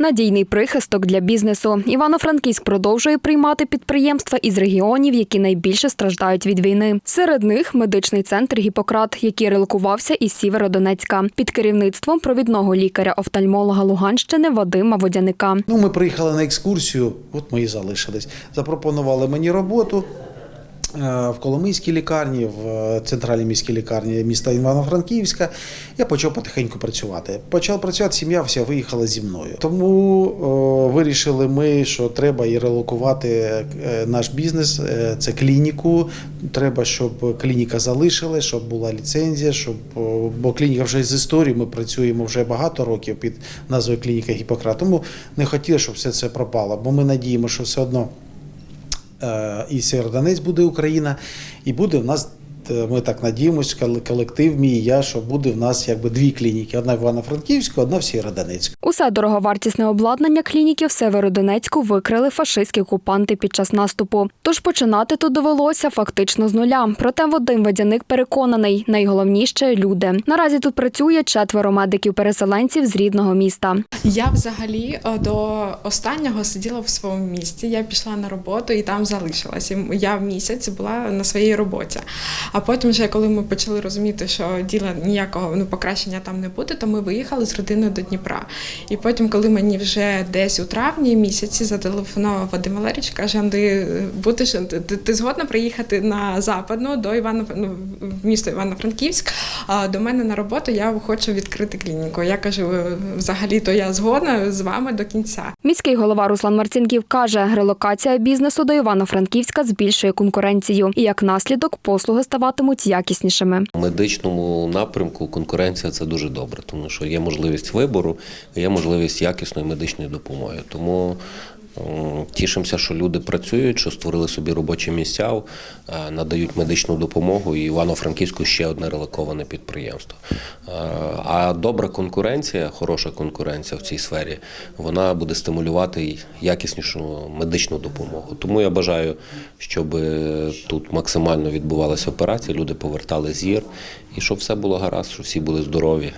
Надійний прихисток для бізнесу. Івано-Франківськ продовжує приймати підприємства із регіонів, які найбільше страждають від війни. Серед них медичний центр Гіппократ, який релокувався із Сєвєродонецька під керівництвом провідного лікаря-офтальмолога Луганщини Вадима Водяника. Ну, ми приїхали на екскурсію, от ми і залишились. Запропонували мені роботу в Коломийській лікарні, в е, центральній міській лікарні міста Івано-Франківська. Я почав потихеньку працювати. Почав працювати, сім'я вся виїхала зі мною. Тому о, вирішили ми, що треба і релокувати е, наш бізнес. Е, Це клініку. Треба, щоб клініка залишилась, щоб була ліцензія, щоб бо клініка вже з історією. Ми працюємо вже багато років під назвою клініка Гіппократ. Тому не хотіли, щоб все це пропало, бо ми надіємо, що все одно е, і Сєвєродонець буде Україна, і буде в нас. Е, Ми так надіємося, колектив мій я, що буде в нас якби дві клініки: одна в Івано-Франківську, одна в Сєвєродонецьку. Усе дороговартісне обладнання клініки в Северодонецьку викрили фашистські окупанти під час наступу. Тож починати тут довелося фактично з нуля. Проте Вадим Водяник переконаний, найголовніше люди. Наразі тут працює четверо медиків-переселенців з рідного міста. Я взагалі е, до останнього сиділа в своєму місті. Я пішла на роботу і там залишилась. І Я місяць була на своїй роботі. А потім, вже коли ми почали розуміти, що діла ніякого ну, покращення там не буде, то ми виїхали з родиною до Дніпра. І потім, коли мені вже десь у травні місяці зателефонував Вадим Валерійович, каже: Анди, будеш ти, ти згодна приїхати на западну до Івано ну, в місто Івано-Франківськ а, до мене на роботу. Я хочу відкрити клініку. Я кажу, взагалі, то я згодна з вами до кінця. Міський голова Руслан Марцінків каже, релокація бізнесу до Івано-Франківська збільшує конкуренцію, і як наслідок послуги ставатимуть якіснішими. У медичному напрямку конкуренція це дуже добре, тому що є можливість вибору, є можливість якісної медичної допомоги. Тому тішимося, що люди працюють, що створили собі робочі місця, е, надають медичну допомогу. І Івано-Франківську ще одне релоковане підприємство. А добра конкуренція, хороша конкуренція в цій сфері, вона буде стимулювати якіснішу медичну допомогу. Тому я бажаю, щоб е, тут максимально відбувалися операції, люди повертали зір, і щоб все було гаразд, щоб всі були здорові.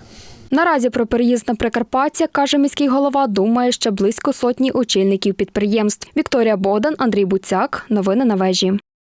Наразі про переїзд на Прикарпаття, каже міський голова, думає ще близько сотні очільників підприємств. Вікторія Богдан, Андрій Буцяк. Новини на вежі.